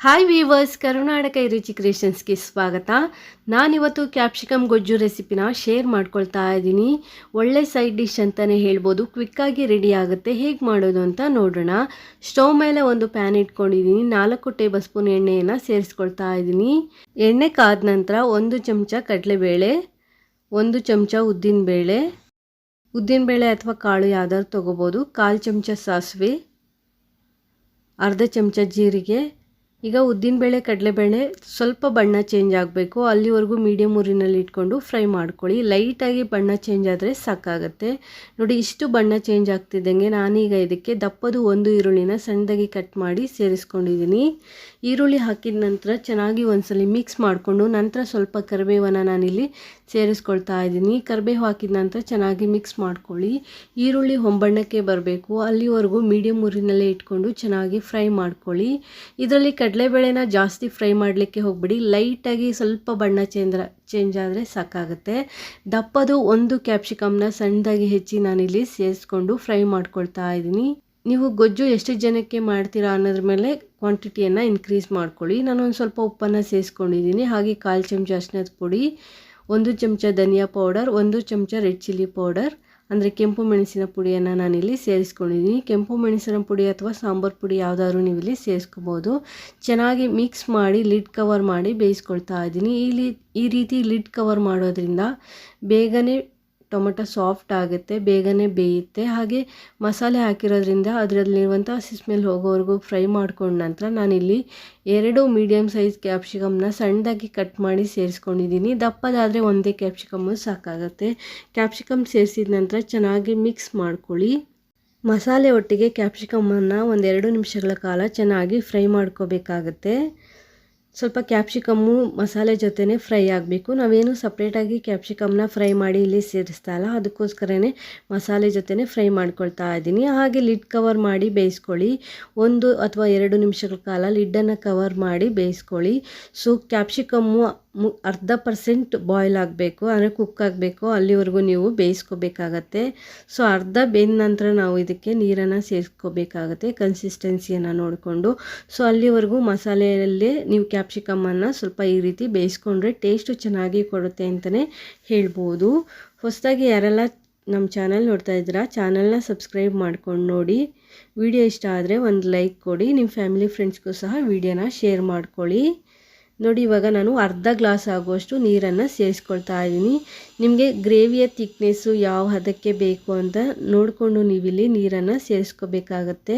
Hi viewers Karnataka ರುಚಿ ಕ್ರಿಯೇಷನ್ಸ್ಗೆ ಸ್ವಾಗತ. ನಾನಿವತ್ತು ಕ್ಯಾಪ್ಸಿಕಮ್ ಗೊಜ್ಜು ರೆಸಿಪಿನ ಶೇರ್ ಮಾಡ್ಕೊಳ್ತಾ ಇದ್ದೀನಿ. ಒಳ್ಳೆ ಸೈಡ್ ಡಿಶ್ ಅಂತಲೇ ಹೇಳ್ಬೋದು. ಕ್ವಿಕ್ಕಾಗಿ ರೆಡಿ ಆಗುತ್ತೆ. ಹೇಗೆ ಮಾಡೋದು ಅಂತ ನೋಡೋಣ. ಸ್ಟವ್ ಮೇಲೆ ಒಂದು ಪ್ಯಾನ್ ಇಟ್ಕೊಂಡಿದ್ದೀನಿ. ನಾಲ್ಕು ಟೇಬಲ್ ಸ್ಪೂನ್ ಎಣ್ಣೆಯನ್ನು ಸೇರಿಸ್ಕೊಳ್ತಾ ಇದ್ದೀನಿ. ಎಣ್ಣೆ ಕಾದ ನಂತರ ಒಂದು ಚಮಚ ಕಡಲೆಬೇಳೆ, ಒಂದು ಚಮಚ ಉದ್ದಿನಬೇಳೆ ಉದ್ದಿನಬೇಳೆ ಅಥವಾ ಕಾಳು ಯಾವ್ದಾದ್ರು ತೊಗೋಬೋದು. ಕಾಲು ಚಮಚ ಸಾಸಿವೆ, ಅರ್ಧ ಚಮಚ ಜೀರಿಗೆ ಈಗ ಉದ್ದಿನ ಬೇಳೆ ಕಡಲೆ ಕಡಲೆಬೇಳೆ ಸ್ವಲ್ಪ ಬಣ್ಣ ಚೇಂಜ್ ಆಗಬೇಕು. ಅಲ್ಲಿವರೆಗೂ ಮೀಡಿಯಂ ಊರಿನಲ್ಲಿ ಇಟ್ಕೊಂಡು ಫ್ರೈ ಮಾಡ್ಕೊಳ್ಳಿ. ಲೈಟಾಗಿ ಬಣ್ಣ ಚೇಂಜ್ ಆದರೆ ಸಾಕಾಗುತ್ತೆ. ನೋಡಿ, ಇಷ್ಟು ಬಣ್ಣ ಚೇಂಜ್ ಆಗ್ತಿದ್ದಂಗೆ ನಾನೀಗ ಇದಕ್ಕೆ ದಪ್ಪದು ಒಂದು ಈರುಳ್ಳಿನ ಸಣ್ಣದಾಗಿ ಕಟ್ ಮಾಡಿ ಸೇರಿಸ್ಕೊಂಡಿದ್ದೀನಿ. ಈರುಳ್ಳಿ ಹಾಕಿದ ನಂತರ ಚೆನ್ನಾಗಿ ಒಂದ್ಸಲಿ ಮಿಕ್ಸ್ ಮಾಡಿಕೊಂಡು ನಂತರ ಸ್ವಲ್ಪ ಕರಿಬೇವನ್ನು ನಾನಿಲ್ಲಿ ಸೇರಿಸ್ಕೊಳ್ತಾ ಇದ್ದೀನಿ. ಕರಿಬೇವು ಹಾಕಿದ ನಂತರ ಚೆನ್ನಾಗಿ ಮಿಕ್ಸ್ ಮಾಡ್ಕೊಳ್ಳಿ. ಈರುಳ್ಳಿ ಹೊಂಬಣ್ಣಕ್ಕೆ ಬರಬೇಕು. ಅಲ್ಲಿವರೆಗೂ ಮೀಡಿಯಂ ಊರಿನಲ್ಲೇ ಇಟ್ಕೊಂಡು ಚೆನ್ನಾಗಿ ಫ್ರೈ ಮಾಡ್ಕೊಳ್ಳಿ. ಇದರಲ್ಲಿ ಕಡಲೆಬೇಳೆನ ಜಾಸ್ತಿ ಫ್ರೈ ಮಾಡಲಿಕ್ಕೆ ಹೋಗ್ಬಿಡಿ. ಲೈಟಾಗಿ ಸ್ವಲ್ಪ ಬಣ್ಣ ಚೇಂಜ್ ಚೇಂಜ್ ಆದರೆ ಸಾಕಾಗುತ್ತೆ. ದಪ್ಪದು ಒಂದು ಕ್ಯಾಪ್ಸಿಕಮ್ನ ಸಣ್ಣದಾಗಿ ಹೆಚ್ಚಿ ನಾನಿಲ್ಲಿ ಸೇರಿಸ್ಕೊಂಡು ಫ್ರೈ ಮಾಡ್ಕೊಳ್ತಾ ಇದ್ದೀನಿ. ನೀವು ಗೊಜ್ಜು ಎಷ್ಟು ಜನಕ್ಕೆ ಮಾಡ್ತೀರಾ ಅನ್ನೋದ್ರ ಮೇಲೆ ಕ್ವಾಂಟಿಟಿಯನ್ನು ಇನ್ಕ್ರೀಸ್ ಮಾಡ್ಕೊಳ್ಳಿ. ನಾನು ಒಂದು ಸ್ವಲ್ಪ ಉಪ್ಪನ್ನು ಸೇರಿಸ್ಕೊಂಡಿದ್ದೀನಿ. ಹಾಗೆ ಕಾಲು ಚಮಚ ಅರ್ಶಿನದ ಪುಡಿ, ಒಂದು ಚಮಚ ಧನಿಯಾ ಪೌಡರ್ ಒಂದು ಚಮಚ ರೆಡ್ ಚಿಲ್ಲಿ ಪೌಡರ್ ಅಂದರೆ ಕೆಂಪು ಮೆಣಸಿನ ಪುಡಿಯನ್ನು ನಾನಿಲ್ಲಿ ಸೇರಿಸ್ಕೊಂಡಿದ್ದೀನಿ ಕೆಂಪು ಮೆಣಸಿನ ಪುಡಿ ಅಥವಾ ಸಾಂಬಾರು ಪುಡಿ ಯಾವುದಾದ್ರೂ ನೀವು ಇಲ್ಲಿ ಸೇರಿಸ್ಕೋಬೋದು. ಚೆನ್ನಾಗಿ ಮಿಕ್ಸ್ ಮಾಡಿ ಲಿಡ್ ಕವರ್ ಮಾಡಿ ಬೇಯಿಸ್ಕೊಳ್ತಾ ಇದ್ದೀನಿ ಇಲ್ಲಿ ಈ ರೀತಿ ಲಿಡ್ ಕವರ್ ಮಾಡೋದ್ರಿಂದ ಬೇಗನೆ ಟೊಮೆಟೊ ಸಾಫ್ಟ್ ಆಗುತ್ತೆ, ಬೇಗನೆ ಬೇಯುತ್ತೆ. ಹಾಗೆ ಮಸಾಲೆ ಹಾಕಿರೋದ್ರಿಂದ ಅದರಲ್ಲಿರುವಂಥ ಸ್ಮೆಲ್ ಹೋಗೋವರೆಗೂ ಫ್ರೈ ಮಾಡ್ಕೊಂಡ ನಂತರ ನಾನಿಲ್ಲಿ ಎರಡು ಮೀಡಿಯಮ್ ಸೈಜ್ ಕ್ಯಾಪ್ಸಿಕಮ್ನ ಸಣ್ಣದಾಗಿ ಕಟ್ ಮಾಡಿ ಸೇರಿಸ್ಕೊಂಡಿದ್ದೀನಿ. ದಪ್ಪದಾದರೆ ಒಂದೇ ಕ್ಯಾಪ್ಸಿಕಮ್ಮು ಸಾಕಾಗುತ್ತೆ. ಕ್ಯಾಪ್ಸಿಕಮ್ ಸೇರಿಸಿದ ನಂತರ ಚೆನ್ನಾಗಿ ಮಿಕ್ಸ್ ಮಾಡ್ಕೊಳ್ಳಿ. ಮಸಾಲೆ ಒಟ್ಟಿಗೆ ಕ್ಯಾಪ್ಸಿಕಮ್ಮನ್ನು ಒಂದೆರಡು ನಿಮಿಷಗಳ ಕಾಲ ಚೆನ್ನಾಗಿ ಫ್ರೈ ಮಾಡ್ಕೋಬೇಕಾಗತ್ತೆ. ಸ್ವಲ್ಪ ಕ್ಯಾಪ್ಸಿಕಮ್ಮು ಮಸಾಲೆ ಜೊತೆನೇ ಫ್ರೈ ಆಗಬೇಕು. ನಾವೇನು ಸಪ್ರೇಟಾಗಿ ಕ್ಯಾಪ್ಸಿಕಮ್ನ ಫ್ರೈ ಮಾಡಿ ಇಲ್ಲಿ ಸೇರಿಸ್ತಾ ಇಲ್ಲ. ಅದಕ್ಕೋಸ್ಕರನೇ ಮಸಾಲೆ ಜೊತೆನೇ ಫ್ರೈ ಮಾಡ್ಕೊಳ್ತಾ ಇದ್ದೀನಿ. ಹಾಗೆ ಲಿಡ್ ಕವರ್ ಮಾಡಿ ಬೇಯಿಸ್ಕೊಳ್ಳಿ. ಒಂದು ಅಥವಾ ಎರಡು ನಿಮಿಷಗಳ ಕಾಲ ಲಿಡ್ಡನ್ನು ಕವರ್ ಮಾಡಿ ಬೇಯಿಸ್ಕೊಳ್ಳಿ. ಸೊ ಕ್ಯಾಪ್ಸಿಕಮ್ಮು ಮು, ಅರ್ಧ ಪರ್ಸೆಂಟ್ ಬಾಯ್ಲ್ ಆಗಬೇಕು, ಅಂದರೆ ಕುಕ್ ಆಗಬೇಕು, ಅಲ್ಲಿವರೆಗೂ ನೀವು ಬೇಯಿಸ್ಕೋಬೇಕಾಗತ್ತೆ. ಸೊ ಅರ್ಧ ಬೆಂದ ನಂತರ ನಾವು ಇದಕ್ಕೆ ನೀರನ್ನು ಸೇರಿಸ್ಕೋಬೇಕಾಗತ್ತೆ ಕನ್ಸಿಸ್ಟೆನ್ಸಿಯನ್ನು ನೋಡಿಕೊಂಡು. ಸೊ ಅಲ್ಲಿವರೆಗೂ ಮಸಾಲೆಯಲ್ಲೇ ನೀವು ಕ್ಯಾಪ್ಸಿಕಮ್ಮನ್ನು ಸ್ವಲ್ಪ ಈ ರೀತಿ ಬೇಯಿಸ್ಕೊಂಡ್ರೆ ಟೇಸ್ಟು ಚೆನ್ನಾಗಿ ಕೊಡುತ್ತೆ ಅಂತಲೇ ಹೇಳ್ಬೋದು. ಹೊಸದಾಗಿ ಯಾರೆಲ್ಲ ನಮ್ಮ ಚಾನಲ್ ನೋಡ್ತಾ ಇದ್ದೀರಾ, ಚಾನಲ್ನ ಸಬ್ಸ್ಕ್ರೈಬ್ ಮಾಡ್ಕೊಂಡು ನೋಡಿ. ವಿಡಿಯೋ ಇಷ್ಟ ಆದರೆ ಒಂದು ಲೈಕ್ ಕೊಡಿ ನಿಮ್ಮ ಫ್ಯಾಮಿಲಿ ಫ್ರೆಂಡ್ಸ್ಗೂ ಸಹ ವಿಡಿಯೋನ ಶೇರ್ ಮಾಡ್ಕೊಳ್ಳಿ. ನೋಡಿ, ಇವಾಗ ನಾನು ಅರ್ಧ ಗ್ಲಾಸ್ ಆಗುವಷ್ಟು ನೀರನ್ನು ಸೇರಿಸ್ಕೊಳ್ತಾ ಇದ್ದೀನಿ. ನಿಮಗೆ ಗ್ರೇವಿಯ ತಿಕ್ನೆಸ್ಸು ಯಾವ ಹದಕ್ಕೆ ಬೇಕು ಅಂತ ನೋಡಿಕೊಂಡು ನೀವಿಲ್ಲಿ ನೀರನ್ನು ಸೇರಿಸ್ಕೋಬೇಕಾಗತ್ತೆ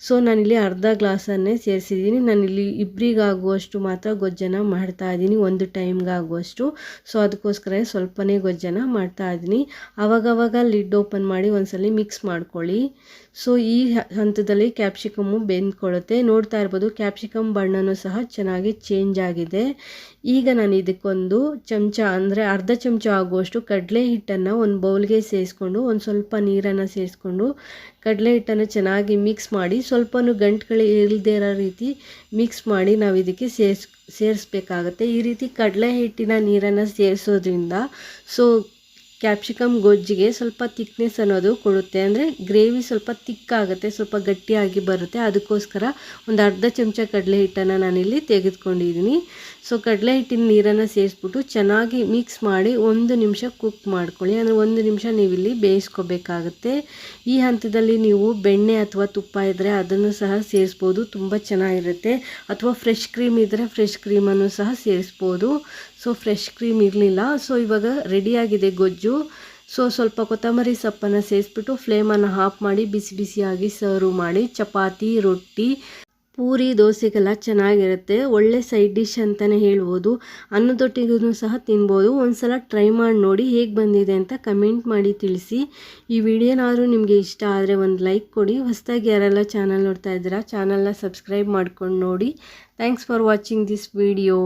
ಸೊ, ನಾನಿಲ್ಲಿ ಅರ್ಧ ಗ್ಲಾಸನ್ನೇ ಸೇರಿಸಿದ್ದೀನಿ ನಾನಿಲ್ಲಿ ಇಬ್ಬರಿಗಾಗುವಷ್ಟು ಮಾತ್ರ ಗೊಜ್ಜನ ಮಾಡ್ತಾ ಇದ್ದೀನಿ. ಒಂದು ಟೈಮ್ಗಾಗುವಷ್ಟು. ಸೊ ಅದಕ್ಕೋಸ್ಕರ ಸ್ವಲ್ಪನೇ ಗೊಜ್ಜನ ಮಾಡ್ತಾ ಇದ್ದೀನಿ. ಆವಾಗವಾಗ ಲಿಡ್ ಓಪನ್ ಮಾಡಿ ಒಂದ್ಸಲಿ ಮಿಕ್ಸ್ ಮಾಡ್ಕೊಳ್ಳಿ. ಸೊ, ಈ ಹಂತದಲ್ಲಿ ಕ್ಯಾಪ್ಸಿಕಮ್ಮು ಬೆಂದ್ಕೊಳ್ಳುತ್ತೆ. ನೋಡ್ತಾ ಇರ್ಬೋದು, ಕ್ಯಾಪ್ಸಿಕಮ್ ಬಣ್ಣನೂ ಸಹ ಚೆನ್ನಾಗಿ ಚೇಂಜ್ ಆಗಿದೆ. ಈಗ ನಾನು ಇದಕ್ಕೊಂದು ಚಮಚ ಅಂದರೆ ಅರ್ಧ ಚಮಚ ಆಗುವಷ್ಟು ಕಡಲೆ ಹಿಟ್ಟನ್ನು ಒಂದು ಬೌಲ್ಗೆ ಸೇರಿಸ್ಕೊಂಡು ಒಂದು ಸ್ವಲ್ಪ ನೀರನ್ನು ಸೇರಿಸ್ಕೊಂಡು ಕಡಲೆ ಹಿಟ್ಟನ್ನು ಚೆನ್ನಾಗಿ ಮಿಕ್ಸ್ ಮಾಡಿ ಸ್ವಲ್ಪನೂ ಗಂಟುಗಳು ಇಲ್ಲದೇ ಇರೋ ರೀತಿ ಮಿಕ್ಸ್ ಮಾಡಿ ನಾವು ಇದಕ್ಕೆ ಸೇರಿಸ್, ಸೇರಿಸ್ಬೇಕಾಗತ್ತೆ. ಈ ರೀತಿ ಕಡಲೆ ಹಿಟ್ಟಿನ ನೀರನ್ನು ಸೇರಿಸೋದ್ರಿಂದ ಸೊ ಕ್ಯಾಪ್ಸಿಕಮ್ ಗೊಜ್ಜಿಗೆ ಸ್ವಲ್ಪ ತಿಕ್ನೆಸ್ ಅನ್ನೋದು ಕೊಡುತ್ತೆ. ಅಂದರೆ ಗ್ರೇವಿ ಸ್ವಲ್ಪ ತಿಕ್ಕಾಗುತ್ತೆ ಸ್ವಲ್ಪ ಗಟ್ಟಿಯಾಗಿ ಬರುತ್ತೆ. ಅದಕ್ಕೋಸ್ಕರ ಒಂದು ಅರ್ಧ ಚಮಚ ಕಡಲೆ ಹಿಟ್ಟನ್ನು ನಾನಿಲ್ಲಿ ತೆಗೆದುಕೊಂಡಿದ್ದೀನಿ. ಸೊ ಕಡಲೆ ಹಿಟ್ಟಿನ ನೀರನ್ನು ಸೇರಿಸ್ಬಿಟ್ಟು ಚೆನ್ನಾಗಿ ಮಿಕ್ಸ್ ಮಾಡಿ ಒಂದು ನಿಮಿಷ ಕುಕ್ ಮಾಡ್ಕೊಳ್ಳಿ. ಅಂದರೆ ಒಂದು ನಿಮಿಷ ನೀವಿಲ್ಲಿ ಬೇಯಿಸ್ಕೋಬೇಕಾಗತ್ತೆ. ಈ ಹಂತದಲ್ಲಿ ನೀವು ಬೆಣ್ಣೆ ಅಥವಾ ತುಪ್ಪ ಇದ್ದರೆ ಅದನ್ನು ಸಹ ಸೇರಿಸ್ಬೋದು. ತುಂಬ ಚೆನ್ನಾಗಿರುತ್ತೆ. ಅಥವಾ ಫ್ರೆಶ್ ಕ್ರೀಮ್ ಇದ್ದರೆ ಫ್ರೆಶ್ ಕ್ರೀಮನ್ನು ಸಹ ಸೇರಿಸ್ಬೋದು. ಸೊ ಫ್ರೆಶ್ ಕ್ರೀಮ್ ಇರಲಿಲ್ಲ. ಸೊ ಇವಾಗ ರೆಡಿಯಾಗಿದೆ ಗೊಜ್ಜು ಸೊ ಸ್ವಲ್ಪ ಕೊತ್ತಂಬರಿ ಸೊಪ್ಪನ್ನು ಸೇರಿಸ್ಬಿಟ್ಟು ಫ್ಲೇಮನ್ನು ಆಫ್ ಮಾಡಿ ಬಿಸಿ ಬಿಸಿಯಾಗಿ ಸರ್ವ್ ಮಾಡಿ ಚಪಾತಿ, ರೊಟ್ಟಿ, ಪೂರಿ, ದೋಸೆಗೆಲ್ಲ ಚೆನ್ನಾಗಿರುತ್ತೆ. ಒಳ್ಳೆ ಸೈಡ್ ಡಿಶ್ ಅಂತಲೇ ಹೇಳ್ಬೋದು. ಅನ್ನದೊಟ್ಟಿಗೂ ಸಹ ತಿನ್ಬೋದು. ಒಂದ್ಸಲ ಟ್ರೈ ಮಾಡಿ ನೋಡಿ ಹೇಗೆ ಬಂದಿದೆ ಅಂತ ಕಮೆಂಟ್ ಮಾಡಿ ತಿಳಿಸಿ. ಈ ವಿಡಿಯೋನಾದರೂ ನಿಮಗೆ ಇಷ್ಟ ಆದರೆ ಒಂದು ಲೈಕ್ ಕೊಡಿ. ಹೊಸದಾಗಿ ಯಾರೆಲ್ಲ ಚಾನಲ್ ನೋಡ್ತಾ ಇದ್ದೀರಾ ಚಾನಲ್ನ ಸಬ್ಸ್ಕ್ರೈಬ್ ಮಾಡ್ಕೊಂಡು ನೋಡಿ. Thanks for watching this video